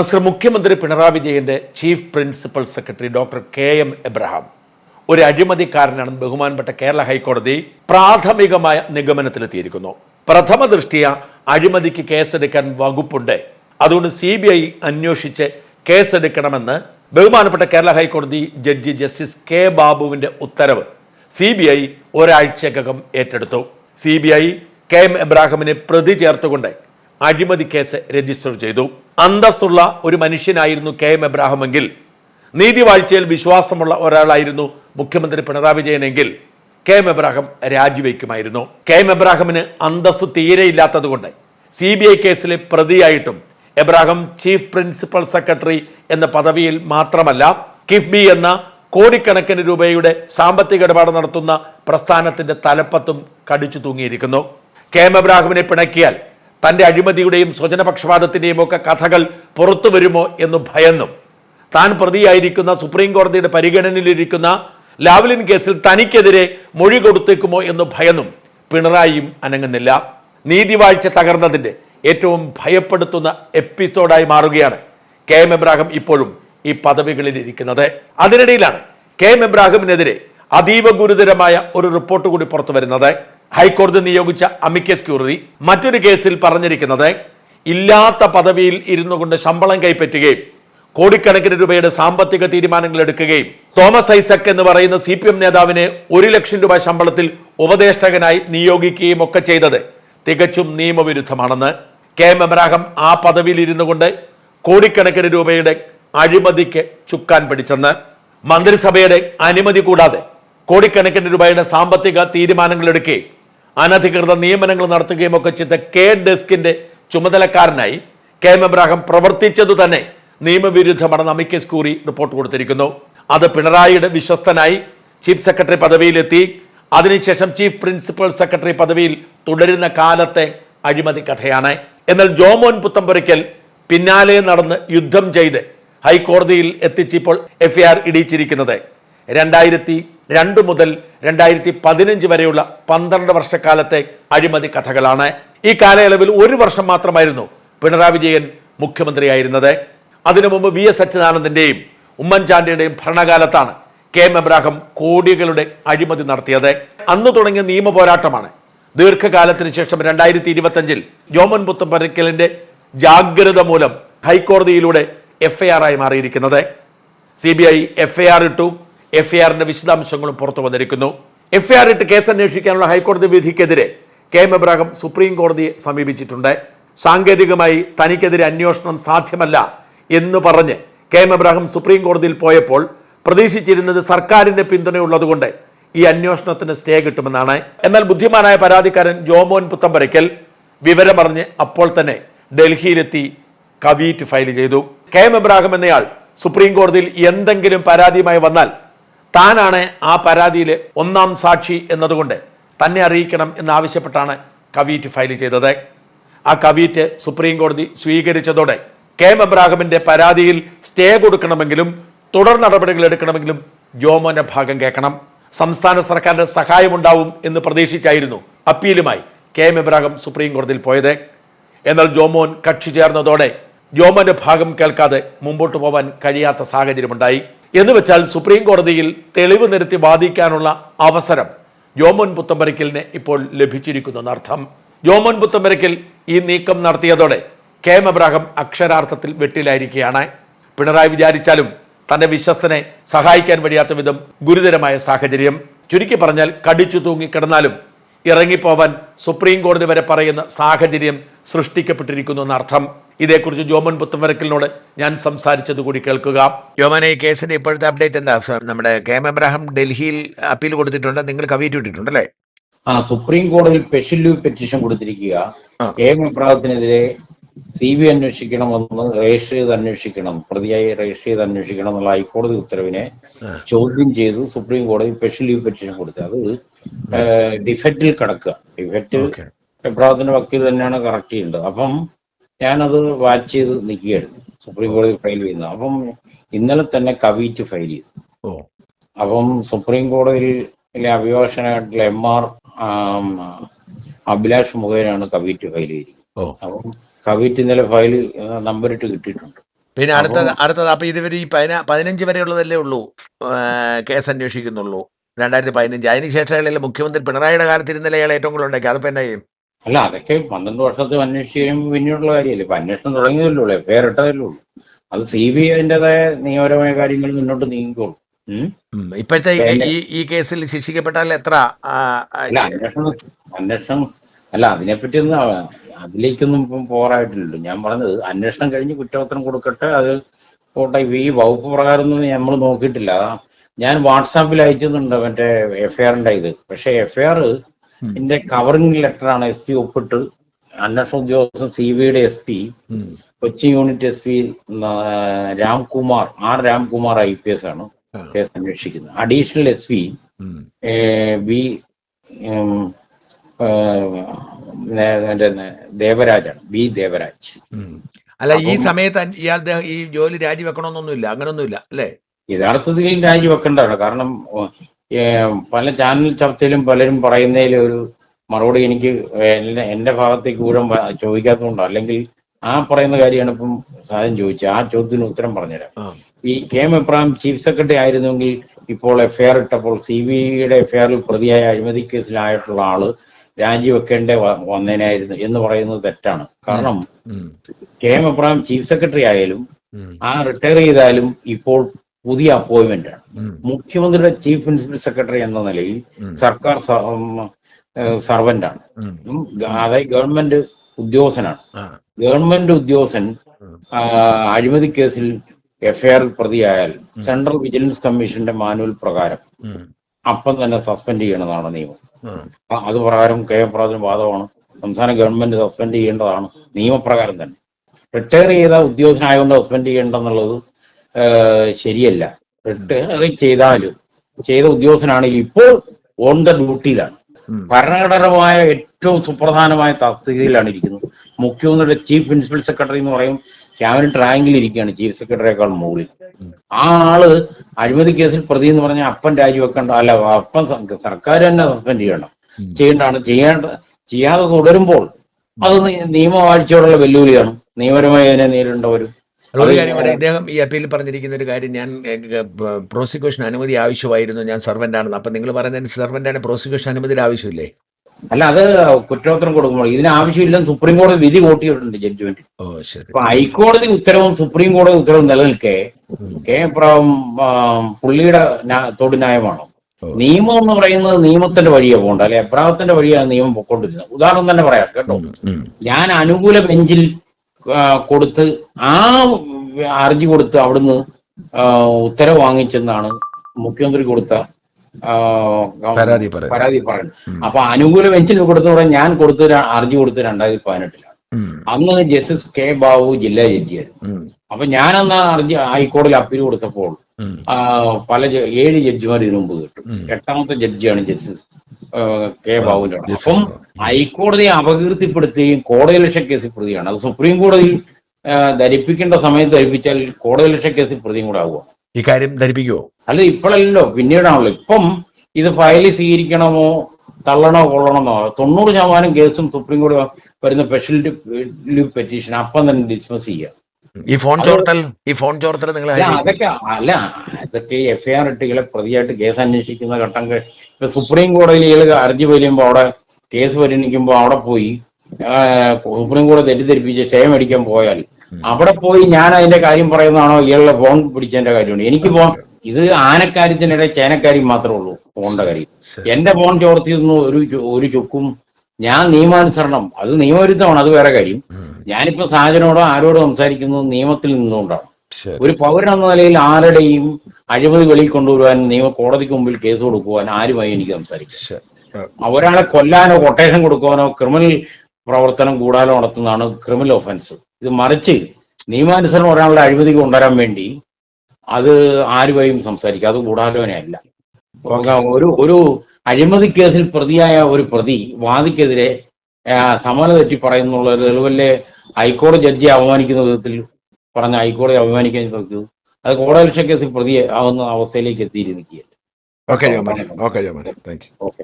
നസ്കർ മുഖ്യമന്ത്രി പിണറായി വിജയന്റെ chief principal secretary doctor K M Abraham. ഒരു അഴിമതിക്കാരനാണെന്ന് ബഹുമാനപ്പെട്ട കേരള ഹൈക്കോടതി പ്രാഥമികമായ നിഗമനത്തിലെത്തിയിരിക്കുന്നു. പ്രഥമ ദൃഷ്ടിയ അഴിമതിക്ക് കേസെടുക്കാൻ വകുപ്പുണ്ട്. അതുകൊണ്ട് സി ബി ഐ അന്വേഷിച്ച് കേസെടുക്കണമെന്ന് ബഹുമാനപ്പെട്ട കേരള ഹൈക്കോടതി ജഡ്ജി ജസ്റ്റിസ് കെ ബാബുവിന്റെ ഉത്തരവ് സി ബി ഐ ഒരാഴ്ചക്കകം ഏറ്റെടുത്തു. C B I K M എബ്രാഹിമിനെ പ്രതി ചേർത്തുകൊണ്ട് അഴിമതി കേസ് രജിസ്റ്റർ ചെയ്തു. അന്തസ്സുള്ള ഒരു മനുഷ്യനായിരുന്നു കെ എം എബ്രാഹിമെങ്കിൽ. നീതിവാഴ്ചയിൽ വിശ്വാസമുള്ള ഒരാളായിരുന്നു മുഖ്യമന്ത്രി പിണറായി വിജയനെങ്കിൽ കെ എം എബ്രാഹിം രാജിവെക്കുമായിരുന്നു. കെ എം എബ്രാഹിമിന് അന്തസ്സ് തീരെയില്ലാത്തതുകൊണ്ട് സി ബി ഐ കേസിലെ പ്രതിയായിട്ടും എബ്രാഹിം ചീഫ് പ്രിൻസിപ്പൽ സെക്രട്ടറി എന്ന പദവിയിൽ മാത്രമല്ല കിഫ്ബി എന്ന കോടിക്കണക്കിന് രൂപയുടെ സാമ്പത്തിക ഇടപാട് നടത്തുന്ന പ്രസ്ഥാനത്തിന്റെ തലപ്പത്തും കടിച്ചു തൂങ്ങിയിരിക്കുന്നു. കെ എം എബ്രാഹിമിനെ പിണക്കിയാൽ തന്റെ അഴിമതിയുടെയും സ്വജനപക്ഷപാതത്തിന്റെയും ഒക്കെ കഥകൾ പുറത്തു വരുമോ എന്ന് ഭയന്നും. താൻ പ്രതിയായിരിക്കുന്ന സുപ്രീം കോടതിയുടെ പരിഗണനയിലിരിക്കുന്ന ലാവ്ലിൻ കേസിൽ തനിക്കെതിരെ മൊഴി കൊടുത്തേക്കുമോ എന്ന് ഭയന്നും. പിണറായിയും അനങ്ങുന്നില്ല. നീതിവാഴ്ച തകർന്നതിന്റെ ഏറ്റവും ഭയപ്പെടുത്തുന്ന എപ്പിസോഡായി മാറുകയാണ് കെ എം എബ്രാഹിം ഇപ്പോഴും ഈ പദവികളിൽ ഇരിക്കുന്നത് അതിനിടയിലാണ് കെ എം എബ്രാഹിമിനെതിരെ അതീവ ഗുരുതരമായ ഒരു റിപ്പോർട്ട് കൂടി പുറത്തു വരുന്നത്. ഹൈക്കോടതി നിയോഗിച്ച അമിക്കസ് ക്യൂറി മറ്റൊരു കേസിൽ പറഞ്ഞിരിക്കുന്നത് ഇല്ലാത്ത പദവിയിൽ ഇരുന്നു കൊണ്ട് ശമ്പളം കൈപ്പറ്റുകയും കോടിക്കണക്കിന് രൂപയുടെ സാമ്പത്തിക തീരുമാനങ്ങൾ എടുക്കുകയും തോമസ് ഐസക് എന്ന് പറയുന്ന സി പി എം നേതാവിനെ ഒരു ലക്ഷം രൂപ ശമ്പളത്തിൽ ഉപദേഷ്ടകനായി നിയോഗിക്കുകയും ഒക്കെ ചെയ്തത് തികച്ചും നിയമവിരുദ്ധമാണെന്ന് കെ എം എബ്രാഹം ആ പദവിയിൽ ഇരുന്നു കൊണ്ട് കോടിക്കണക്കിന് രൂപയുടെ അഴിമതിക്ക് ചുക്കാൻ പിടിച്ചെന്ന് മന്ത്രിസഭയുടെ അനുമതി കൂടാതെ കോടിക്കണക്കിന് രൂപയുടെ സാമ്പത്തിക തീരുമാനങ്ങൾ എടുക്കുകയും അനധികൃത നിയമനങ്ങൾ നടത്തുകയും ഒക്കെ ചെയ്ത കെ ഡെസ്കിന്റെ ചുമതലക്കാരനായി കെ എം എബ്രാഹിം പ്രവർത്തിച്ചതു തന്നെ നിയമവിരുദ്ധമാണെന്ന് അമിക്കസ് കൂറി റിപ്പോർട്ട് കൊടുത്തിരിക്കുന്നു. അത് പിണറായിയുടെ വിശ്വസ്തനായി ചീഫ് സെക്രട്ടറി പദവിയിലെത്തി. അതിനുശേഷം ചീഫ് പ്രിൻസിപ്പൽ സെക്രട്ടറി പദവിയിൽ തുടരുന്ന കാലത്തെ അഴിമതി കഥയാണ്. എന്നാൽ ജോമോൻ പുത്തമ്പുരയ്ക്കൽ പിന്നാലെ നടന്ന് യുദ്ധം ചെയ്ത് ഹൈക്കോടതിയിൽ എത്തിച്ചിപ്പോൾ എഫ്ഐആർ ഇടിയിച്ചിരിക്കുന്നത് രണ്ടായിരത്തി രണ്ട് മുതൽ രണ്ടായിരത്തി പതിനഞ്ച് വരെയുള്ള പന്ത്രണ്ട് വർഷക്കാലത്തെ അഴിമതി കഥകളാണ് ഈ കാലയളവിൽ ഒരു വർഷം മാത്രമായിരുന്നു പിണറായി വിജയൻ മുഖ്യമന്ത്രിയായിരുന്നത്. അതിനു മുമ്പ് വി എസ് അച്യുതാനന്ദന്റെയും ഉമ്മൻചാണ്ടിയുടെയും ഭരണകാലത്താണ് കെ എം എബ്രാഹിം കോടികളുടെ അഴിമതി നടത്തിയത്. അന്ന് തുടങ്ങിയ നിയമ പോരാട്ടമാണ്. ദീർഘകാലത്തിന് ശേഷം രണ്ടായിരത്തി ഇരുപത്തഞ്ചിൽ ജോമൻ പുത്തമ്പരക്കലിന്റെ ജാഗ്രത മൂലം ഹൈക്കോടതിയിലൂടെ എഫ്ഐആർ ആയി മാറിയിരിക്കുന്നത്. സി ബി ഐ എഫ്ഐആർ ഇട്ടു. എഫ്ഐആറിന്റെ വിശദാംശങ്ങളും പുറത്തു വന്നിരിക്കുന്നു. എഫ്ഐആർ ഇട്ട് കേസ് അന്വേഷിക്കാനുള്ള ഹൈക്കോടതി വിധിക്കെതിരെ കെ എം എബ്രാഹിം സുപ്രീം കോടതിയെ സമീപിച്ചിട്ടുണ്ട്. സാങ്കേതികമായി തനിക്കെതിരെ അന്വേഷണം സാധ്യമല്ല എന്ന് പറഞ്ഞ് കെ എം എബ്രാഹിം സുപ്രീം കോടതിയിൽ പോയപ്പോൾ പ്രതീക്ഷിച്ചിരുന്നത് സർക്കാരിന്റെ പിന്തുണയുള്ളതുകൊണ്ട് ഈ അന്വേഷണത്തിന് സ്റ്റേ കിട്ടുമെന്നാണ്. എന്നാൽ ബുദ്ധിമാനായ പരാതിക്കാരൻ ജോമോൻ പുത്തമ്പരയ്ക്കൽ വിവരം പറഞ്ഞ് അപ്പോൾ തന്നെ ഡൽഹിയിലെത്തി കവീറ്റ് ഫയൽ ചെയ്തു. കെ എം എബ്രാഹിം എന്നയാൾ സുപ്രീം കോടതിയിൽ എന്തെങ്കിലും പരാതിയുമായി വന്നാൽ താനാണ് ആ പരാതിയിലെ ഒന്നാം സാക്ഷി എന്നതുകൊണ്ട് തന്നെ അറിയിക്കണം എന്നാവശ്യപ്പെട്ടാണ് കവീറ്റ് ഫയൽ ചെയ്തത്. ആ കവീറ്റ് സുപ്രീം കോടതി സ്വീകരിച്ചതോടെ കെ എം എബ്രാഹിമിന്റെ പരാതിയിൽ സ്റ്റേ കൊടുക്കണമെങ്കിലും തുടർ നടപടികൾ എടുക്കണമെങ്കിലും ജോമോന്റെ ഭാഗം കേൾക്കണം. സംസ്ഥാന സർക്കാരിന്റെ സഹായമുണ്ടാവും എന്ന് പ്രതീക്ഷിച്ചായിരുന്നു അപ്പീലുമായി കെ എം എബ്രാഹിം സുപ്രീം കോടതിയിൽ പോയത്. എന്നാൽ ജോമോൻ കക്ഷി ചേർന്നതോടെ ജോമോന്റെ ഭാഗം കേൾക്കാതെ മുമ്പോട്ട് പോവാൻ കഴിയാത്ത സാഹചര്യമുണ്ടായി. എന്ന് വെച്ചാൽ സുപ്രീം കോടതിയിൽ തെളിവ് നിരത്തി വാദിക്കാനുള്ള അവസരം ജോമോൻ പുത്തമ്പരക്കലിന് ഇപ്പോൾ ലഭിച്ചിരിക്കുന്നു എന്നർത്ഥം. ജോമോൻ പുത്തമ്പരക്കൽ ഈ നീക്കം നടത്തിയതോടെ കെ എം എബ്രാഹം അക്ഷരാർത്ഥത്തിൽ വെട്ടിലായിരിക്കുകയാണ്. പിണറായി വിചാരിച്ചാലും തന്റെ വിശ്വസ്തനെ സഹായിക്കാൻ വഴിയാത്ത വിധം ഗുരുതരമായ സാഹചര്യം. ചുരുക്കി പറഞ്ഞാൽ കടിച്ചു തൂങ്ങിക്കിടന്നാലും ഇറങ്ങിപ്പോവാൻ സുപ്രീം കോടതി വരെ പറയുന്ന സാഹചര്യം സൃഷ്ടിക്കപ്പെട്ടിരിക്കുന്നു എന്നർത്ഥം. ഇതേക്കുറിച്ച് ജോമൻ പുത്തമരക്കലിനോട് ഞാൻ സംസാരിച്ചത് കൂടി കേൾക്കുക. യോമന ഈ കേസിന്റെ ഇപ്പോഴത്തെ അപ്ഡേറ്റ് എന്താ? നമ്മുടെ കെ എം എബ്രാഹിം ഡൽഹിയിൽ അപ്പീൽ കൊടുത്തിട്ടുണ്ട് നിങ്ങൾ കവിയിട്ട് വിട്ടിട്ടുണ്ട് അല്ലേ? ആ സുപ്രീം കോടതിയിൽ സ്പെഷ്യൽ ലീവ് പെറ്റീഷൻ കൊടുത്തിരിക്കുക. കെ എം എബ്രാഹത്തിനെതിരെ സി ബി അന്വേഷിക്കണമെന്ന് രജിസ്റ്റർ ചെയ്ത് അന്വേഷിക്കണം പ്രതിയായി രജിസ്റ്റർ ചെയ്ത് അന്വേഷിക്കണം എന്നുള്ള ഹൈക്കോടതി ഉത്തരവിനെ ചോദ്യം ചെയ്ത് സുപ്രീം കോടതി സ്പെഷ്യൽ ലീവ് പെറ്റീഷൻ കൊടുത്തു അത് ഡിഫക്റ്റിൽ കിടക്കുക. ഡിഫക്റ്റ് എബ്രാഹത്തിന്റെ വക്കീൽ തന്നെയാണ് കറക്റ്റ് ചെയ്യേണ്ടത്. അപ്പം ഞാനത് വാച്ച് ചെയ്ത് നിൽക്കുകയായിരുന്നു സുപ്രീം കോടതി ഫയൽ ചെയ്യുന്നത്. അപ്പം ഇന്നലെ തന്നെ കവിറ്റ് ഫയൽ ചെയ്തു. അപ്പം സുപ്രീം കോടതിയിലെ അഭിഭാഷകനായിട്ടുള്ള എം ആർ അഭിലാഷ് മുഖേനയാണ് കവിറ്റ് ഫയൽ ചെയ്തിരിക്കുന്നത്. അപ്പം കവിറ്റ് ഇന്നലെ ഫയൽ നമ്പർ ഇട്ട് കിട്ടിയിട്ടുണ്ട്. പിന്നെ അടുത്തത് അടുത്തത് അപ്പൊ ഇതുവരെ ഈ പതിന പതിനഞ്ച് വരെയുള്ളതല്ലേ ഉള്ളൂ കേസ് അന്വേഷിക്കുന്നുള്ളൂ. രണ്ടായിരത്തി പതിനഞ്ച്. അതിനുശേഷം മുഖ്യമന്ത്രി പിണറായിയുടെ കാലത്ത് ഇരുന്നല്ലേ അയാൾ ഏറ്റവും കൂടുതൽ ഉണ്ടാക്കി അതിപ്പോ എന്നാ ചെയ്യും? അല്ല അതൊക്കെ പന്ത്രണ്ട് വർഷത്തെ അന്വേഷിച്ച് കഴിയുമ്പോൾ പിന്നീടുള്ള കാര്യമല്ലേ? ഇപ്പൊ അന്വേഷണം തുടങ്ങിയതല്ലേ ഉള്ളൂ എഫ്ഐആർ ഇട്ടതല്ലേ ഉള്ളൂ. അത് സി ബി അതിന്റെതായ നിയമപരമായ കാര്യങ്ങൾ മുന്നോട്ട് നീങ്ങിക്കോളൂ. ഇപ്പോഴത്തെ ഈ- ഈ കേസിൽ ശിക്ഷിക്കപ്പെട്ടാൽ എത്ര അന്വേഷണം അന്വേഷണം അല്ല അതിനെപ്പറ്റി ഒന്നും ആ- അതിലേക്കൊന്നും ഇപ്പം പോറായിട്ടില്ലല്ലോ ഞാൻ പറഞ്ഞത് അന്വേഷണം കഴിഞ്ഞ് കുറ്റപത്രം കൊടുക്കട്ടെ അത് പോട്ടെ. ഈ വകുപ്പ് പ്രകാരം ഒന്നും നമ്മൾ നോക്കിയിട്ടില്ല. ഞാൻ വാട്സാപ്പിൽ അയച്ചിട്ടുണ്ട് മറ്റേ എഫ്ഐആറിന്റെ ഇത്. പക്ഷെ എഫ്ഐആർ ഇതിന്റെ കവറിംഗ് ലെറ്ററാണ് എസ് പി ഒപ്പിട്ട് അന്വേഷണ ഉദ്യോഗസ്ഥൻ സി ബിയുടെ S P Kochi unit S P Ramkumar R Ramkumar I P S ആണ് കേസ് അന്വേഷിക്കുന്നത്. Additional S P. ബി ദേവരാജാണ് ബി ദേവരാജ് അല്ല ഈ സമയത്ത് ഇയാൾ ഈ ജോലി രാജിവെക്കണമെന്നൊന്നുമില്ല അങ്ങനൊന്നുമില്ല അല്ലേ? യഥാർത്ഥത്തിൽ രാജിവെക്കേണ്ടതാണ്. കാരണം പല ചാനൽ ചർച്ചയിലും പലരും പറയുന്നതിൽ ഒരു മറുപടി എനിക്ക് എന്റെ എന്റെ ഭാഗത്തേക്ക് ഊഴം ചോദിക്കാത്തതുകൊണ്ടോ അല്ലെങ്കിൽ ആ പറയുന്ന കാര്യമാണ് ഇപ്പം സാധനം ചോദിച്ചത്. ആ ചോദ്യത്തിന് ഉത്തരം പറഞ്ഞുതരാം. ഈ K M Abraham chief secretary ആയിരുന്നെങ്കിൽ ഇപ്പോൾ എഫ്ഐആർ ഇട്ടപ്പോൾ സി ബി ഐയുടെ എഫ്ഐആറിൽ പ്രതിയായ അഴിമതി കേസിലായിട്ടുള്ള ആൾ രാജിവെക്കേണ്ട വന്നേനായിരുന്നു എന്ന് പറയുന്നത് തെറ്റാണ്. കാരണം. K M Abraham chief secretary ആയാലും ആ റിട്ടയർ ചെയ്താലും ഇപ്പോൾ പുതിയ അപ്പോയിന്റ്മെന്റ് ആണ്. മുഖ്യമന്ത്രിയുടെ ചീഫ് പ്രിൻസിപ്പൽ സെക്രട്ടറി എന്ന നിലയിൽ സർക്കാർ സർവന്റ് ആണ്. അതായത് ഗവൺമെന്റ് ഉദ്യോഗസ്ഥനാണ്. ഗവൺമെന്റ് ഉദ്യോഗസ്ഥൻ അഴിമതി കേസിൽ എഫ്ഐആർ പ്രതിയായാൽ സെൻട്രൽ വിജിലൻസ് കമ്മീഷന്റെ മാനുവൽ പ്രകാരം അപ്പം തന്നെ സസ്പെൻഡ് ചെയ്യണമെന്നാണ് നിയമം. അത് പ്രകാരം കെ എം പ്രാതിന് വാദമാണ്. സംസ്ഥാന ഗവൺമെന്റ് സസ്പെൻഡ് ചെയ്യേണ്ടതാണ് നിയമപ്രകാരം തന്നെ. റിട്ടയർ ചെയ്ത ഉദ്യോഗസ്ഥനായതുകൊണ്ട് സസ്പെൻഡ് ചെയ്യേണ്ടെന്നുള്ളത് ശരിയല്ല. റിട്ടയർ ചെയ്താലും. ചെയ്ത ഉദ്യോഗസ്ഥനാണെങ്കിൽ ഇപ്പോൾ ഓൺ ദ ഡ്യൂട്ടിയിലാണ്. ഭരണഘടനമായ ഏറ്റവും സുപ്രധാനമായ തസ്തികയിലാണ് ഇരിക്കുന്നത്. മുഖ്യമന്ത്രിയുടെ ചീഫ് പ്രിൻസിപ്പൽ സെക്രട്ടറി എന്ന് പറയും ക്യാബിനറ്റ് റാങ്കിൽ ഇരിക്കുകയാണ് ചീഫ് സെക്രട്ടറിയേക്കാൾ മുകളിൽ. ആ ആൾ അഴിമതി കേസിൽ പ്രതി എന്ന് പറഞ്ഞാൽ അപ്പൻ രാജിവെക്കേണ്ട അല്ല അപ്പൻ സർക്കാർ തന്നെ സസ്പെൻഡ് ചെയ്യണം. ചെയ്യേണ്ടതാണ് ചെയ്യേണ്ട ചെയ്യാതെ തുടരുമ്പോൾ അത് നിയമവാഴ്ചയോടുള്ള വെല്ലുവിളിയാണ്. നിയമപരമായി അതിനെ നേരിടേണ്ട വരും അല്ല, ഒരു കാര്യം കൂടെ ഇദ്ദേഹം ഈ അപ്പീലിൽ പറഞ്ഞിരിക്കുന്ന ഒരു കാര്യം ഞാൻ പ്രോസിക്യൂഷൻ അനുമതി ആവശ്യമായിരുന്നു ഞാൻ സർവന്റ് ആണെന്ന് അപ്പൊ നിങ്ങൾ പറയുന്നതിന് സർവന്റ് ആണ് പ്രോസിക്യൂഷൻ അനുമതിയുടെ ആവശ്യമില്ലേ? അല്ല അത് കുറ്റപത്രം കൊടുക്കുമ്പോൾ ഇതിന് ആവശ്യമില്ലെന്ന് സുപ്രീം കോടതി വിധി കൂട്ടിയിട്ടുണ്ട് ജഡ്ജ്മെന്റ്. ഹൈക്കോടതി ഉത്തരവും സുപ്രീം കോടതി ഉത്തരവും നിലനിൽക്കെ പുള്ളിയുടെ തൊടു ന്യായമാണോ? നിയമം എന്ന് പറയുന്നത് നിയമത്തിന്റെ വഴിയെ പോകണ്ട അല്ലെ? എബ്രാഹത്തിന്റെ വഴിയാണ് നിയമം പൊക്കോണ്ടിരുന്നത്. ഉദാഹരണം തന്നെ പറയാം കേട്ടോ. ഞാൻ അനുകൂല ബെഞ്ചിൽ കൊടുത്ത് ആ ഹർജി കൊടുത്ത് അവിടുന്ന് ഉത്തരവ് വാങ്ങിച്ചെന്നാണ് മുഖ്യമന്ത്രി കൊടുത്ത പരാതി പറയുന്നത്. പരാതി പറയുന്നത്. അപ്പൊ അനുകൂല ബെഞ്ചിൽ കൊടുത്തോടെ ഞാൻ കൊടുത്ത ഹർജി കൊടുത്ത് രണ്ടായിരത്തി പതിനെട്ടിലാണ്. അന്ന് ജസ്റ്റിസ് കെ ബാബു ജില്ലാ ജഡ്ജിയായിരുന്നു. അപ്പൊ ഞാൻ അന്ന് ഹർജി ഹൈക്കോടതിയിൽ അപ്പീൽ കൊടുത്തപ്പോൾ പല ഏഴ് ജഡ്ജിമാർ ഇതിനു മുമ്പ് കിട്ടും. എട്ടാമത്തെ ജഡ്ജിയാണ് ജസ്റ്റിസ് കെ ബാബുവിന്റെ അവിടെ. അപ്പം. ഹൈക്കോടതിയെ അപകീർത്തിപ്പെടുത്തുകയും കോടതി ലക്ഷ കേസിൽ പ്രതിയാണ്. അത് സുപ്രീം കോടതിയിൽ ധരിപ്പിക്കേണ്ട സമയത്ത് ധരിപ്പിച്ചാൽ കോടതി ലക്ഷ കേസിൽ പ്രതിയും കൂടെ ആവുക. ഈ കാര്യം ധരിപ്പിക്കുവോ? അല്ല ഇപ്പോഴല്ലോ പിന്നീടാണല്ലോ. ഇപ്പം ഇത് ഫയൽ സ്വീകരിക്കണമോ തള്ളണോ കൊള്ളണമെന്നോ തൊണ്ണൂറ് ശതമാനം കേസും സുപ്രീം കോടതി വരുന്ന സ്പെഷ്യൽ പെറ്റീഷൻ അപ്പം തന്നെ ഡിസ്മിസ് ചെയ്യുക. ഈ ഫോൺ ചോർത്തൽ ഈ ഫോൺ ചോർത്തൽ നിങ്ങൾ അതൊക്കെ അല്ല അതൊക്കെ എഫ് ഐ ആർ ഇട്ട് ഇയാളെ പ്രതിയായിട്ട് കേസ് അന്വേഷിക്കുന്ന ഘട്ടം ഇപ്പൊ സുപ്രീം കോടതിയിൽ ഇയാൾ ഹർജി വരുമ്പോ അവിടെ കേസ് പരിഗണിക്കുമ്പോൾ അവിടെ പോയി സുപ്രീം കോടതി തെറ്റിദ്ധരിപ്പിച്ച് സ്റ്റേ മേടിക്കാൻ പോയാൽ അവിടെ പോയി ഞാൻ അതിന്റെ കാര്യം പറയുന്നതാണോ ഇയാളുടെ ഫോൺ പിടിച്ചതിന്റെ കാര്യമാണ്? എനിക്ക് ഫോൺ ഇത് ആനക്കാര്യത്തിനിടെ ചേനക്കാര്യം മാത്രമേ ഉള്ളൂ ഫോണിന്റെ കാര്യം. എന്റെ ഫോൺ ചോർത്തിയൊന്നും ഒരു ഒരു ചുക്കും ഞാൻ നിയമാനുസരണം. അത് നിയമവിരുദ്ധമാണ് അത് വേറെ കാര്യം. ഞാനിപ്പോ സാജനോടോ ആരോടോ സംസാരിക്കുന്നത് നിയമത്തിൽ നിന്നുകൊണ്ടാണ്. ഒരു പൗരൻ എന്ന നിലയിൽ ആരുടെയും അഴിമതി വെളിയിൽ കൊണ്ടുവരുവാൻ നിയമ കോടതിക്ക് മുമ്പിൽ കേസ് കൊടുക്കുവാൻ ആരുമായി എനിക്ക് സംസാരിക്കാം? ഒരാളെ കൊല്ലാനോ കൊട്ടേഷൻ കൊടുക്കുവാനോ ക്രിമിനൽ പ്രവർത്തനം കൂടാനോ നടത്തുന്നതാണ് ക്രിമിനൽ ഒഫൻസ് ഇത് മറിച്ച് നിയമാനുസരണം ഒരാളുടെ അഴിമതി കൊണ്ടുവരാൻ വേണ്ടി അത് ആരുമായും സംസാരിക്കാം. അത് കൂടാലോനയല്ല ഒരു ഒരു അഴിമതി കേസിൽ പ്രതിയായ ഒരു പ്രതി വാദിക്കെതിരെ ആ, സമാന തെറ്റി പറയുന്നുള്ള തെളിവല്ലേ ഹൈക്കോടതി ജഡ്ജിയെ അപമാനിക്കുന്ന വിധത്തിൽ പറഞ്ഞ ഹൈക്കോടതി അഭിമാനിക്കാൻ നോക്കിയത് അത് കോടതി കേസിൽ പ്രതി ആവുന്ന അവസ്ഥയിലേക്ക് എത്തിയിരിക്കുകയല്ലേ. ഓക്കെ. Thank you okay.